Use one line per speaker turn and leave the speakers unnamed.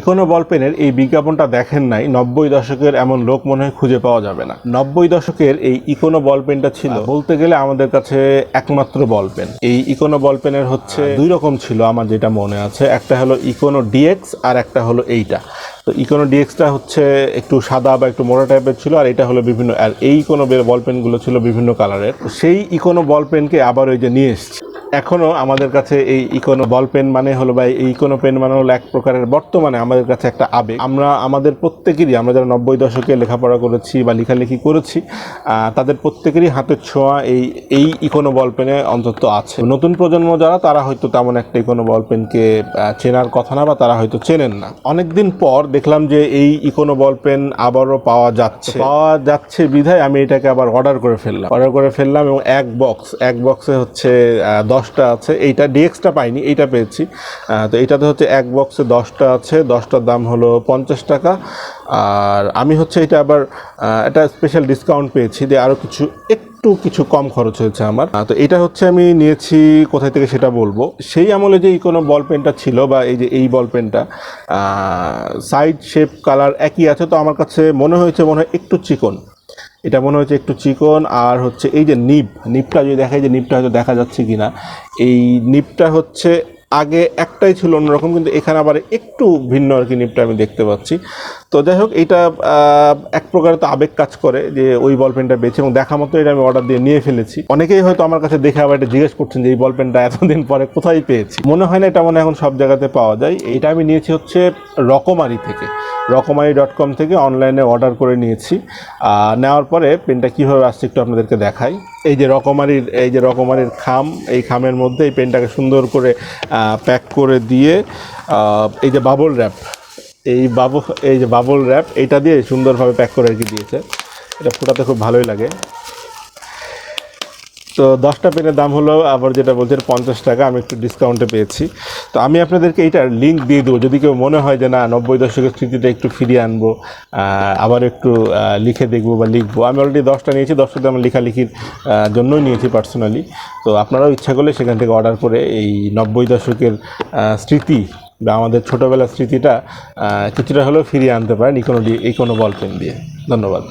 Econo বল পেনের এই বিজ্ঞাপনটা দেখেন নাই নব্বই দশকের এমন লোক মনে হয় খুঁজে পাওয়া যাবে না। নব্বই দশকের এই ইকোনো বল পেনটা ছিল বলতে গেলে আমাদের কাছে একমাত্র বল পেন এই ইকোনো বল পেনের হচ্ছে দুই রকম ছিল আমার যেটা মনে আছে একটা হলো ইকোনো ডিএক্স আর একটা হলো এইটা। তো ইকোনো ডিএক্সটা হচ্ছে একটু সাদা বা একটু মোটা টাইপের ছিল আর এটা হলো বিভিন্ন আর এই কোনো বল পেনগুলো ছিল বিভিন্ন কালারের। তো সেই ইকোনো বল পেনকে আবার ওই যে নিয়ে এসছি। এখনও আমাদের কাছে এই ইকোনো বল পেন মানে হলো বা এই ইকোনো পেন মানে হলো এক প্রকারের বর্তমানে আমাদের কাছে একটা আবেগ। আমরা আমাদের প্রত্যেকেরই আমরা যারা নব্বই দশকে লেখাপড়া করেছি বা লেখালেখি করেছি তাদের প্রত্যেকেরই হাতের ছোঁয়া এই এই ইকোনো বল পেনে অন্তত আছে। নতুন প্রজন্ম যারা তারা হয়তো তেমন একটা ইকোনো বল পেনকে চেনার কথা না বা তারা হয়তো চেনেন না। অনেকদিন পর দেখলাম যে এই ইকোনো বল পেন আবারও পাওয়া যাচ্ছে। পাওয়া যাচ্ছে বিধায় আমি এটাকে আবার অর্ডার করে ফেললাম। অর্ডার করে ফেললাম এবং এক বক্স এক বক্সে হচ্ছে আহ, দশটা আছে, এইটা ডিএক্সটা পাইনি, এইটা পেয়েছি। তো এইটাতে হচ্ছে এক বক্সে দশটা আছে, দশটার দাম হলো পঞ্চাশ টাকা। আর আমি হচ্ছে এটা আবার একটা স্পেশাল ডিসকাউন্ট পেয়েছি দিয়ে আরও কিছু, একটু কিছু কম খরচ হয়েছে আমার। তো এটা হচ্ছে আমি নিয়েছি, কোথায় থেকে সেটা বলব। সেই আমলে যে কোনো বল পেনটা ছিল বা এই যে এই বল পেনটা সাইড শেপ কালার একই আছে, তো আমার কাছে মনে হয়েছে মনে হয় একটু চিকন। এটা মনে হচ্ছে একটু চিকন, আর হচ্ছে এই যে নিপ, নিপটা যদি দেখাই যে নিপটা হয়তো দেখা যাচ্ছে কি না এই নিপটা হচ্ছে আগে একটাই ছিল অন্যরকম কিন্তু এখানে আবার একটু ভিন্ন আর কি নিপটা আমি দেখতে পাচ্ছি। তো যাই হোক আহ, এক প্রকার তো আবেগ কাজ করে যে ওই বল পেনটা বেছে এবং দেখা মতো এটা আমি অর্ডার দিয়ে নিয়ে ফেলেছি। অনেকেই হয়তো আমার কাছে দেখে আবার এটা জিজ্ঞেস করছেন যে এই বল পেনটা এতদিন পরে কোথায় পেয়েছি? মনে হয় না এটা মনে এখন সব জায়গাতে পাওয়া যায়। এটা আমি নিয়েছি হচ্ছে রকমারি থেকে। রকমারি ডট কম থেকে অনলাইনে অর্ডার করে নিয়েছি। নেওয়ার পরে পেনটা কীভাবে আসছে একটু আপনাদেরকে দেখাই। এই যে রকমারির এই যে রকমারির খাম এই খামের মধ্যে এই পেনটাকে সুন্দর করে প্যাক করে দিয়ে এই যে বাবল র্যাপ এই বাবু এই যে বাবল র্যাপ এইটা দিয়ে সুন্দরভাবে প্যাক করে রেখে দিয়েছে। এটা ফোটাতে খুব ভালোই লাগে। তো দশটা পেনের দাম হলো আবার যেটা বলছেন পঞ্চাশ টাকা, আমি একটু ডিসকাউন্টে পেয়েছি। তো আমি আপনাদেরকে এইটার লিঙ্ক দিয়ে দেবো। যদি কেউ মনে হয় যে না, নব্বই দশকের স্মৃতিটা একটু ফিরিয়ে আনব আবার একটু লিখে দেখব বা লিখব। আমি অলরেডি দশটা নিয়েছি দশটাতে আমার লেখালেখির জন্যই নিয়েছি পার্সোনালি তো আপনারাও ইচ্ছা করলে সেখান থেকে অর্ডার করে এই নব্বই দশকের স্মৃতি বা আমাদের ছোটোবেলার স্মৃতিটা কিছুটা হলেও ফিরিয়ে আনতে পারেন এই কোনো এই কোনো বল পেন দিয়ে। ধন্যবাদ।